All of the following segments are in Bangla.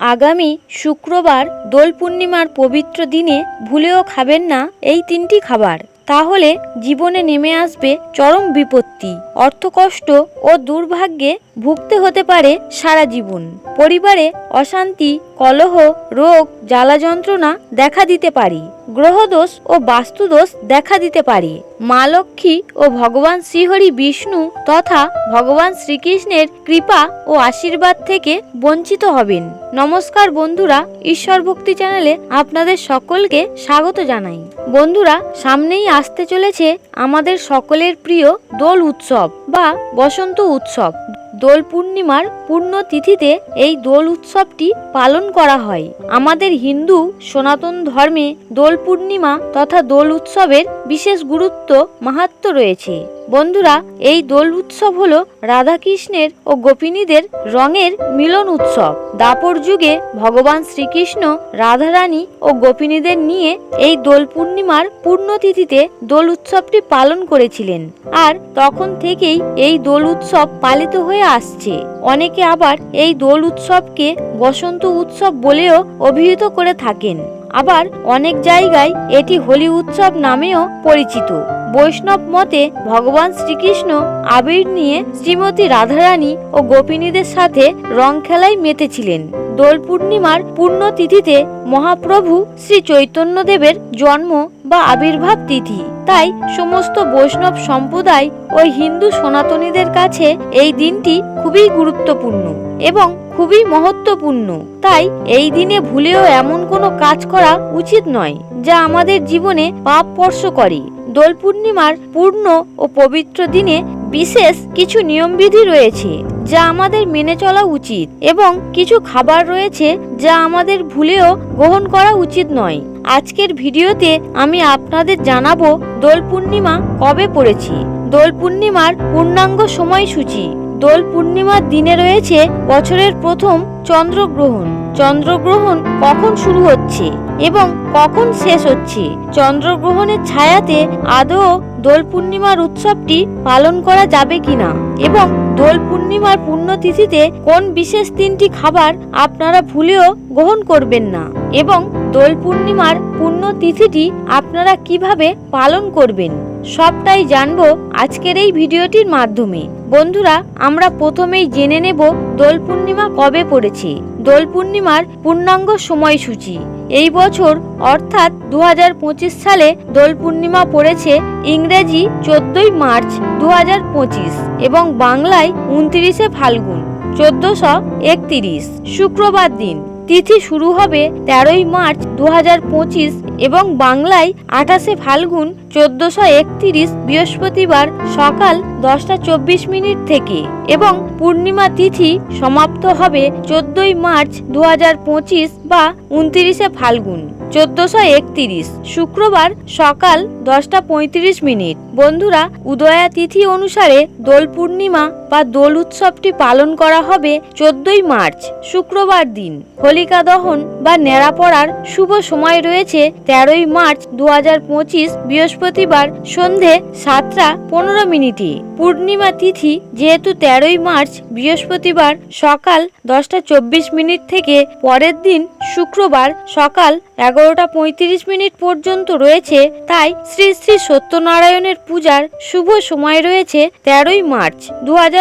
আগামী শুক্রবার দোল পূর্ণিমার পবিত্র দিনে ভুলেও খাবেন না এই তিনটি খাবার। তাহলে জীবনে নেমে আসবে চরম বিপত্তি। অর্থকষ্ট ও দুর্ভাগ্যে ভুগতে হতে পারে সারা জীবন। পরিবারে অশান্তি, কলহ, রোগ জ্বালা যন্ত্রণা দেখা দিতে পারে। গ্রহদোষ ও বাস্তুদোষ দেখা দিতে পারে। মা লক্ষ্মী ও ভগবান শ্রীহরি বিষ্ণু তথা ভগবান শ্রীকৃষ্ণের কৃপা ও আশীর্বাদ থেকে বঞ্চিত হবেন। নমস্কার বন্ধুরা, ঈশ্বর ভক্তি চ্যানেলে আপনাদের সকলকে স্বাগত জানাই। বন্ধুরা, সামনেই আসতে চলেছে আমাদের সকলের প্রিয় দোল উৎসব। বা বসন্ত উৎসব। দোল পূর্ণিমার পূর্ণ তিথিতে এই দোল উৎসবটি পালন করা হয়। আমাদের হিন্দু সনাতন ধর্মে দোল পূর্ণিমা তথা দোল উৎসবের বিশেষ গুরুত্ব মাহাত্ম রয়েছে। বন্ধুরা, এই দোল উৎসব হলো রাধাকৃষ্ণের ও গোপিনীদের রঙের মিলন উৎসব। দাপর যুগে ভগবান শ্রীকৃষ্ণ, রাধারানী ও গোপিনীদের নিয়ে এই দোল পূর্ণিমার পূর্ণতিথিতে দোল উৎসবটি পালন করেছিলেন। আর তখন থেকেই এই দোল উৎসব পালিত হয়ে আসছে। অনেকে আবার এই দোল উৎসবকে বসন্ত উৎসব বলেও অভিহিত করে থাকেন। আবার অনেক জায়গায় এটি হোলি উৎসব নামেও পরিচিত। বৈষ্ণব মতে ভগবান শ্রীকৃষ্ণ আবির নিয়ে শ্রীমতী রাধারানী ও গোপিনীদের সাথে রং খেলায় মেতেছিলেন। দোল পূর্ণিমার পূর্ণ তিথিতে মহাপ্রভু শ্রী চৈতন্যদেবের জন্ম বা আবির্ভাব তিথি। তাই সমস্ত বৈষ্ণব সম্প্রদায় ও হিন্দু সনাতনীদের কাছে এই দিনটি খুবই গুরুত্বপূর্ণ এবং খুবই মহত্বপূর্ণ। তাই এই দিনে ভুলেও এমন কোনো কাজ করা উচিত নয়, যা আমাদের জীবনে পাপ স্পর্শ করে। দোল পূর্ণিমার পূর্ণ ও পবিত্র দিনে বিশেষ কিছু নিয়মবিধি রয়েছে যা আমাদের মেনে চলা উচিত এবং কিছু খাবার রয়েছে যা আমাদের ভুলেও গ্রহণ করা উচিত নয়। আজকের ভিডিওতে আমি আপনাদের জানাব দোল পূর্ণিমা কবে পড়েছি। দোল পূর্ণিমার পূর্ণাঙ্গ সময়সূচি দোল পূর্ণিমার দিনে রয়েছে বছরের প্রথম চন্দ্রগ্রহণ। চন্দ্রগ্রহণ কখন শুরু হচ্ছে এবং কখন শেষ হচ্ছে? চন্দ্রগ্রহণের ছায়াতে আদৌ দোল পূর্ণিমার উৎসবটি পালন করা যাবে কিনা এবং দোল পূর্ণিমার পুণ্যতিথিতে কোন বিশেষ তিনটি খাবার আপনারা ভুলেও গ্রহণ করবেন না এবং দোল পূর্ণিমার পুণ্যতিথিটি আপনারা কীভাবে পালন করবেন? সবটাই জানব আজকের এই ভিডিওটির মাধ্যমে। বন্ধুরা, আমরা প্রথমেই জেনে নেব দোল পূর্ণিমা কবে পড়েছে। দোল পূর্ণিমার পূর্ণাঙ্গ সময়সূচি। এই বছর, অর্থাৎ দু হাজার পঁচিশ সালে দোল পূর্ণিমা পড়েছে ইংরেজি চোদ্দই মার্চ দু হাজার পঁচিশ এবং বাংলায় উনত্রিশে ফাল্গুন চোদ্দশো একতিরিশ। শুক্রবার দিন। তিথি শুরু হবে তেরোই মার্চ দু হাজার পঁচিশ এবং বাংলায় আঠাশে ফাল্গুন চোদ্দশো একতিরিশ বৃহস্পতিবার সকাল দশটা চব্বিশ মিনিট থেকে এবং পূর্ণিমা তিথি সমাপ্ত হবে চোদ্দই মার্চ দু হাজার পঁচিশ বা উনতিরিশে ফাল্গুন চোদ্দশো একতিরিশ শুক্রবার সকাল দশটা পঁয়ত্রিশ মিনিট। বন্ধুরা, উদয়া তিথি অনুসারে দোল পূর্ণিমা বা দোল উৎসবটি পালন করা হবে চোদ্দই মার্চ, শুক্রবার দিন। হোলিকা দহন বা নেড়া পড়ার শুভ সময় রয়েছে তেরোই মার্চ দু হাজার পঁচিশ বৃহস্পতিবার সন্ধে সাতটা পনেরো মিনিটে। পূর্ণিমা তিথি যেহেতু তেরোই মার্চ বৃহস্পতিবার সকাল দশটা চব্বিশ মিনিট থেকে পরের দিন শুক্রবার সকাল এগারোটা পঁয়ত্রিশ মিনিট পর্যন্ত রয়েছে, তাই শ্রী শ্রী সত্যনারায়ণের পূজার শুভ সময় রয়েছে তেরোই মার্চ দু হাজার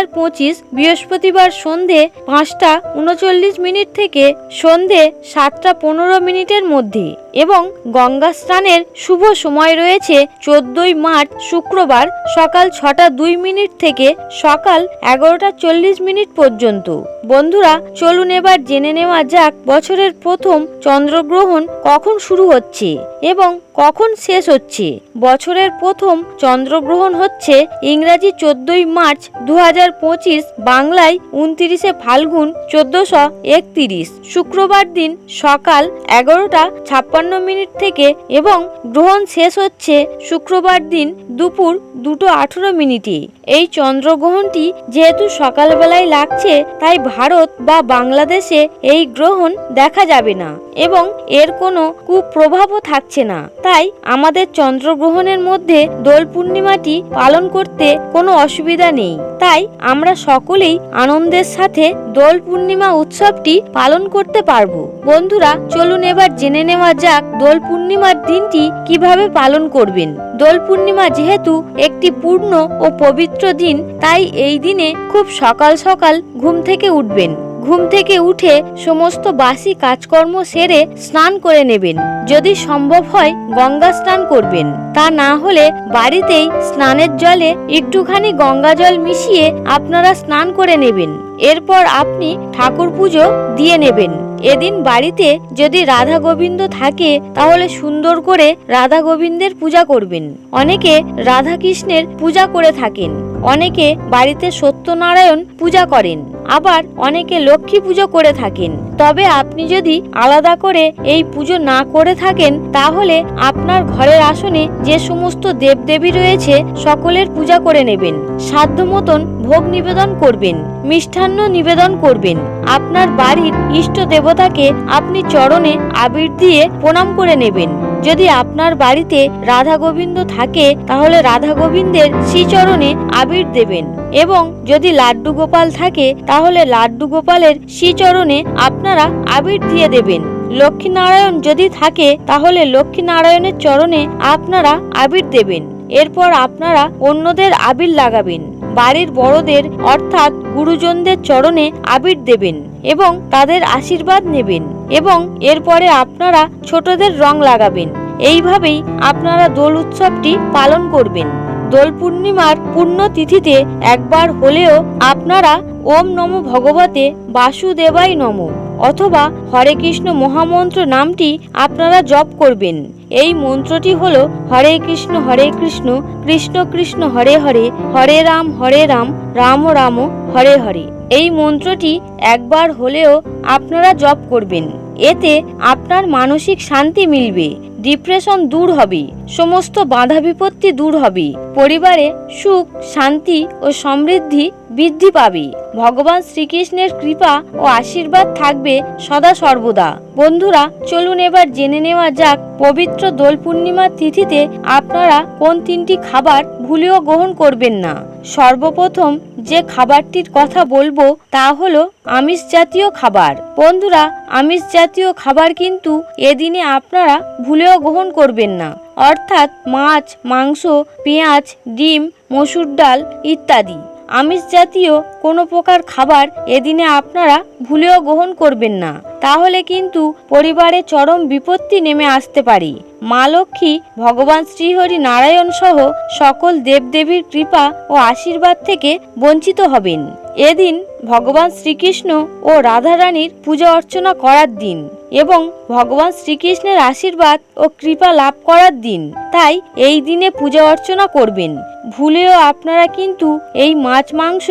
বৃহস্পতিবার সন্ধে পাঁচটা উনচল্লিশ মিনিট থেকে সন্ধে সাতটা পনেরো মিনিটের মধ্যে এবং গঙ্গা স্নানের শুভ সময় রয়েছে চোদ্দই মার্চ শুক্রবার সকাল ছটা দুই মিনিট থেকে সকাল এগারোটা চল্লিশ মিনিট পর্যন্ত। বন্ধুরা, চলুন এবার জেনে নেওয়া যাক বছরের প্রথম চন্দ্রগ্রহণ কখন শুরু হচ্ছে এবং কখন শেষ হচ্ছে? বছরের প্রথম চন্দ্রগ্রহণ হচ্ছে ইংরাজি চোদ্দই মার্চ দু হাজার পঁচিশ, বাংলায় উনত্রিশে ফাল্গুন চোদ্দশো একতিরিশ। শুক্রবার দিন সকাল এগারোটা ছাপ্পান্ন মিনিট থেকে এবং গ্রহণ শেষ হচ্ছে শুক্রবার দিন দুপুর দুটো আঠেরো মিনিটে। এই চন্দ্রগ্রহণটি যেহেতু সকালবেলায় লাগছে, তাই ভারত বা বাংলাদেশে এই গ্রহণ দেখা যাবে না এবং এর কোনো কুপ্রভাবও থাকছে না। তাই আমাদের চন্দ্রগ্রহণের মধ্যে দোল পূর্ণিমাটি পালন করতে কোনো অসুবিধা নেই। তাই আমরা সকলেই আনন্দের সাথে দোল পূর্ণিমা উৎসবটি পালন করতে পারব। বন্ধুরা, চলুন এবার জেনে নেওয়া যাক দোল পূর্ণিমার দিনটি কীভাবে পালন করবেন। দোল পূর্ণিমা যেহেতু একটি পূর্ণ ও পবিত্র দিন, তাই এই দিনে খুব সকাল সকাল ঘুম থেকে উঠবেন। ঘুম থেকে উঠে সমস্ত বাসি কাজকর্ম সেরে স্নান করে নেবেন। যদি সম্ভব হয় গঙ্গা স্নান করবেন। তা না হলে বাড়িতেই স্নানের জলে একটুখানি গঙ্গা জল মিশিয়ে আপনারা স্নান করে নেবেন। এরপর আপনি ঠাকুর পুজো দিয়ে নেবেন। এদিন বাড়িতে যদি রাধা গোবিন্দ থাকে, তাহলে সুন্দর করে রাধা গোবিন্দের পূজা করবেন। অনেকে রাধা কৃষ্ণের পূজা করে থাকেন। অনেকে বাড়িতে সত্যনারায়ণ পূজা করেন, আবার অনেকে লক্ষ্মী পুজো করে থাকেন। তবে আপনি যদি আলাদা করে এই পুজো না করে থাকেন, তাহলে আপনার ঘরের আসনে যে সমস্ত দেবদেবী রয়েছে, সকলের পূজা করে নেবেন। সাধ্য মতন ভোগ নিবেদন করবেন, মিষ্টান্ন নিবেদন করবেন। আপনার বাড়ির ইষ্ট দেবতাকে আপনি চরণে আবির দিয়ে প্রণাম করে নেবেন। যদি আপনার বাড়িতে রাধা গোবিন্দ থাকে, তাহলে রাধা গোবিন্দের শ্রীচরণে আবির দেবেন। এবং যদি লাড্ডু গোপাল থাকে, তাহলে লাড্ডু গোপালের শ্রীচরণে আপনারা আবির দিয়ে দেবেন। লক্ষ্মীনারায়ণ যদি থাকে, তাহলে লক্ষ্মীনারায়ণের চরণে আপনারা আবির দেবেন। এরপর আপনারা অন্যদের আবির লাগাবেন। বাড়ির বড়দের, অর্থাৎ গুরুজনদের চরণে আবির দেবেন এবং তাদের আশীর্বাদ নেবেন এবং এরপরে আপনারা ছোটদের রং লাগাবেন। এইভাবেই আপনারা দোল উৎসবটি পালন করবেন। দোল পূর্ণিমার পূর্ণ তিথিতে একবার হলেও আপনারা ওম নম ভগবতে বাসুদেবাই নম অথবা হরে কৃষ্ণ মহামন্ত্র নামটি আপনারা জপ করবেন। এই মন্ত্রটি হল হরে কৃষ্ণ হরে কৃষ্ণ কৃষ্ণ কৃষ্ণ, হরে হরে হরে রাম হরে রাম রাম রাম হরে হরে। এই মন্ত্রটি একবার হলেও আপনারা জপ করবেন। এতে আপনার মানসিক শান্তি মিলবে। ডিপ্রেশন দূর হবে, সমস্ত বাধা বিপত্তি দূর হবে, পরিবারে সুখ, শান্তি ও সমৃদ্ধি বৃদ্ধি পাবে। ভগবান শ্রীকৃষ্ণের কৃপা ও আশীর্বাদ থাকবে সদা সর্বদা। বন্ধুরা, চলুন এবার জেনে নেওয়া যাক পবিত্র দোল পূর্ণিমার তিথিতে আপনারা কোন তিনটি খাবার ভুলেও গ্রহণ করবেন না। সর্বপ্রথম যে খাবারটির কথা বলব তা হলো আমিষ জাতীয় খাবার। বন্ধুরা, আমিষ জাতীয় খাবার কিন্তু এদিনে আপনারা ভুলেও গ্রহণ করবেন না। অর্থাৎ মাছ, মাংস, পেঁয়াজ, ডিম, মসুর ডাল ইত্যাদি। আমিষ জাতীয় কোনো প্রকার খাবার এদিনে আপনারা ভুলেও গ্রহণ করবেন না। তাহলে কিন্তু পরিবারে চরম বিপত্তি নেমে আসতে পারে। মা লক্ষ্মী, ভগবান শ্রীহরি নারায়ণ সহ সকল দেবদেবীর কৃপা ও আশীর্বাদ থেকে বঞ্চিত হবেন। এদিন ভগবান শ্রীকৃষ্ণ ও রাধারানীর পূজা অর্চনা করার দিন এবং ভগবান শ্রীকৃষ্ণের আশীর্বাদ ও কৃপা লাভ করার দিন। তাই এই দিনে পূজা অর্চনা করবেন। ভুলেও আপনারা কিন্তু এই মাছ, মাংস,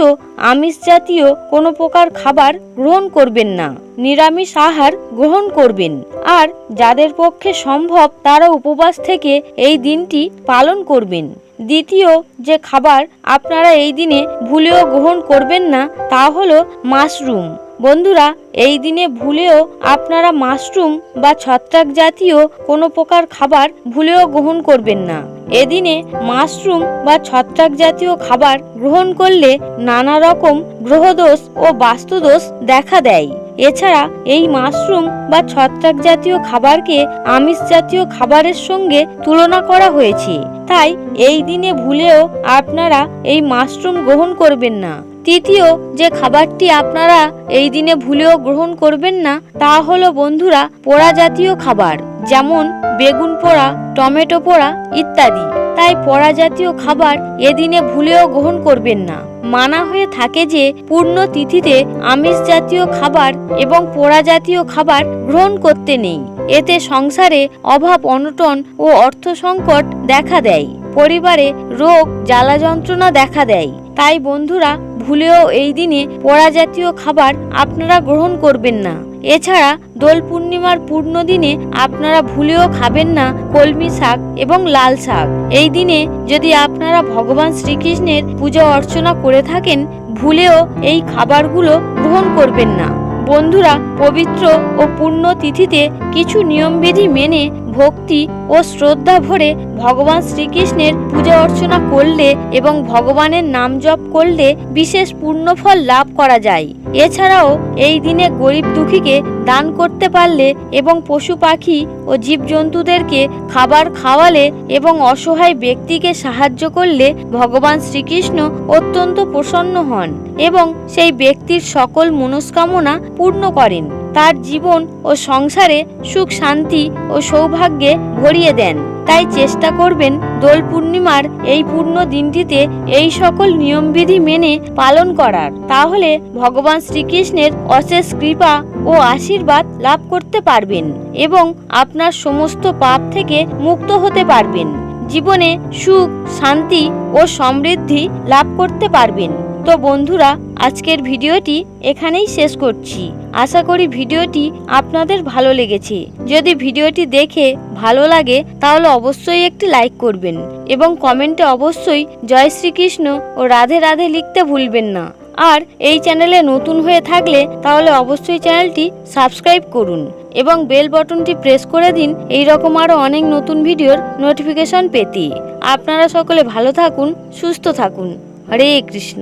আমিষ জাতীয় কোনো প্রকার খাবার গ্রহণ করবেন না। নিরামিষ আহার গ্রহণ করবেন। আর যাদের পক্ষে সম্ভব তারা উপবাস থেকে এই দিনটি পালন করবেন। দ্বিতীয় যে খাবার আপনারা এই দিনে ভুলেও গ্রহণ করবেন না, তা হলো মাশরুম। বন্ধুরা, এই দিনে ভুলেও আপনারা মাশরুম বা ছত্রাক জাতীয় কোনো প্রকার খাবার ভুলেও গ্রহণ করবেন না। এদিনে মাশরুম বা ছত্রাক জাতীয় খাবার গ্রহণ করলে নানা রকম গ্রহদোষ ও বাস্তুদোষ দেখা দেয়। এছাড়া এই মাশরুম বা ছত্রাক জাতীয় খাবারকে আমিষ জাতীয় খাবারের সঙ্গে তুলনা করা হয়েছে। তাই এই দিনে ভুলেও আপনারা এই মাশরুম গ্রহণ করবেন না। তৃতীয় যে খাবারটি আপনারা এই দিনে ভুলেও গ্রহণ করবেন না, তা হলো বন্ধুরা পোড়া জাতীয় খাবার, যেমন বেগুন পোড়া, টমেটো পোড়া ইত্যাদি। তাই পোড়া জাতীয় খাবার এদিনে ভুলেও গ্রহণ করবেন না। মানা হয়ে থাকে যে, পূর্ণ তিথিতে আমিষ জাতীয় খাবার এবং পোড়া জাতীয় খাবার গ্রহণ করতে নেই। এতে সংসারে অভাব অনটন ও অর্থ সংকট দেখা দেয়। পরিবারে রোগ, জ্বালা যন্ত্রণা দেখা দেয়। তাই বন্ধুরা, ভুলেও এই দিনে পোড়া জাতীয় খাবার আপনারা গ্রহণ করবেন না। এছাড়া দোল পূর্ণিমার পূর্ণ দিনে আপনারা ভুলেও খাবেন না কলমি শাক এবং লাল শাক। এই দিনে যদি আপনারা ভগবান শ্রীকৃষ্ণের পূজা অর্চনা করে থাকেন, ভুলেও এই খাবারগুলো গ্রহণ করবেন না। বন্ধুরা, পবিত্র ও পূর্ণ তিথিতে কিছু নিয়মবিধি মেনে ভক্তি ও শ্রদ্ধা ভরে ভগবান শ্রীকৃষ্ণের পূজা অর্চনা করলে এবং ভগবানের নাম জপ করলে বিশেষ পূর্ণফল লাভ করা যায়। এছাড়াও এই দিনে গরিব দুঃখীকে দান করতে পারলে এবং পশু পাখি ও জীবজন্তুদেরকে খাবার খাওয়ালে এবং অসহায় ব্যক্তিকে সাহায্য করলে ভগবান শ্রীকৃষ্ণ অত্যন্ত প্রসন্ন হন এবং সেই ব্যক্তির সকল মনস্কামনা পূর্ণ করেন। তার জীবন ও সংসারে সুখ, শান্তি ও সৌভাগ্যে ভরিয়ে দেন। তাই চেষ্টা করবেন দোল পূর্ণিমার এই পূর্ণ দিনটিতে এই সকল নিয়মবিধি মেনে পালন করার। তাহলে ভগবান শ্রীকৃষ্ণের অশেষ কৃপা ও আশীর্বাদ লাভ করতে পারবেন এবং আপনার সমস্ত পাপ থেকে মুক্ত হতে পারবেন। জীবনে সুখ, শান্তি ও সমৃদ্ধি লাভ করতে পারবেন। তো বন্ধুরা, আজকের ভিডিওটি এখানেই শেষ করছি। আশা করি ভিডিওটি আপনাদের ভালো লেগেছে। যদি ভিডিওটি দেখে ভালো লাগে, তাহলে অবশ্যই একটি লাইক করবেন এবং কমেন্টে অবশ্যই জয় শ্রীকৃষ্ণ ও রাধে রাধে লিখতে ভুলবেন না। আর এই চ্যানেলে নতুন হয়ে থাকলে, তাহলে অবশ্যই চ্যানেলটি সাবস্ক্রাইব করুন এবং বেল বটনটি প্রেস করে দিন এই রকম আরও অনেক নতুন ভিডিওর নোটিফিকেশন পেতে। আপনারা সকলে ভালো থাকুন, সুস্থ থাকুন। হরে কৃষ্ণ।